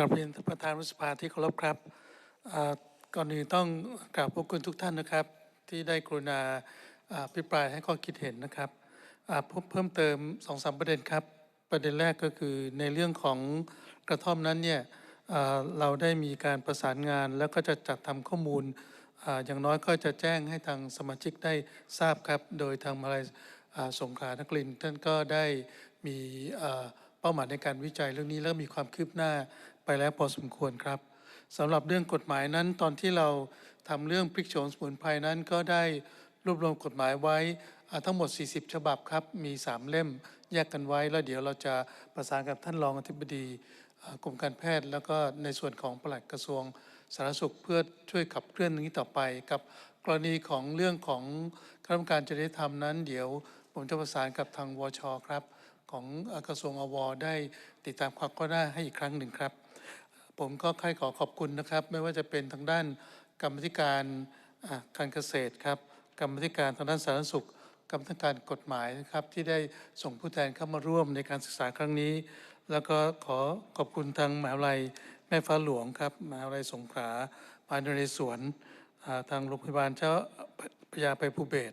กราบเรียนประธานรัฐสภาที่เคารพครับก่อนอื่นต้องกราบขอบคุณทุกท่านนะครับ ที่ได้กรุณาพิปรายให้ข้อคิดเห็นนะครับเพิ่มเพิ่มเติมสองสามประเด็นครับ ประเด็นแรกก็คือในเรื่องของกระท่อมนั้นเนี่ยเราได้มีการประสานงานแล้วก็จะจัดทำข้อมูลออย่างน้อยก็จะแจ้งให้ทางสมาชิกได้ทราบครับ โดยทางมาลัยอ่าสงขลานครินท่านก็ได้มีอ เป้าหมายในการวิจัยเรื่องนี้แล้วมีความคืบหน้าไปแล้วพอสมควรครับสำหรับเรื่องกฎหมายนั้น ตอนที่เราทำเรื่องพริกโฉมสมุนไพรนั้นก็ได้รวบรวมกฎหมายไว้ทั้งหมด 40 ฉบับครับ มี 3 เล่มแยกกันไว้ แล้วเดี๋ยวเราจะประสานกับท่านรองอธิบดีกรมการแพทย์ แล้วก็ในส่วนของปลัดกระทรวงสาธารณสุขเพื่อช่วยขับเคลื่อนนี้ต่อไปกับกรณีของเรื่องของคณะกรรมการจริยธรรมนั้น เดี๋ยวผมจะประสานกับทางวชครับ ของกระทรวงอวได้ติดตามความก้าวหน้าให้อีกครั้งหนึ่งครับ ผมก็ใครขอขอบคุณนะครับ ไม่ว่าจะเป็นทางด้านกรรมธิการการเกษตรครับกรรมธิการทางด้านสาธารณสุขกรรมธิการกฎหมายนะครับที่ได้ส่งผู้แทนเข้ามาร่วมในการศึกษาครั้งนี้ แล้วก็ขอขอบคุณทางมหาวิทยาลัยแม่ฟ้าหลวงครับมหาวิทยาลัยสงขลามหาวิทยาลัยสวนทางโรงพยาบาลเจ้าพยาไปภูเบศ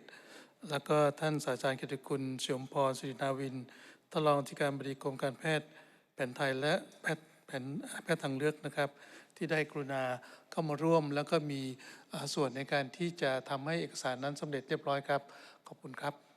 แล้วก็ท่านศาสตราจารย์กิติคุณเฉลิมพรสิรินาวินานรองที่การบดีกรมการแพทย์แผนไทยและแพทย์แผนแพทย์ทางเลือกนะครับ ที่ได้กรุณาเข้ามาร่วม แล้วก็มีส่วนในการที่จะทำให้เอกสารนั้นสำเร็จเรียบร้อยครับ ขอบคุณครับ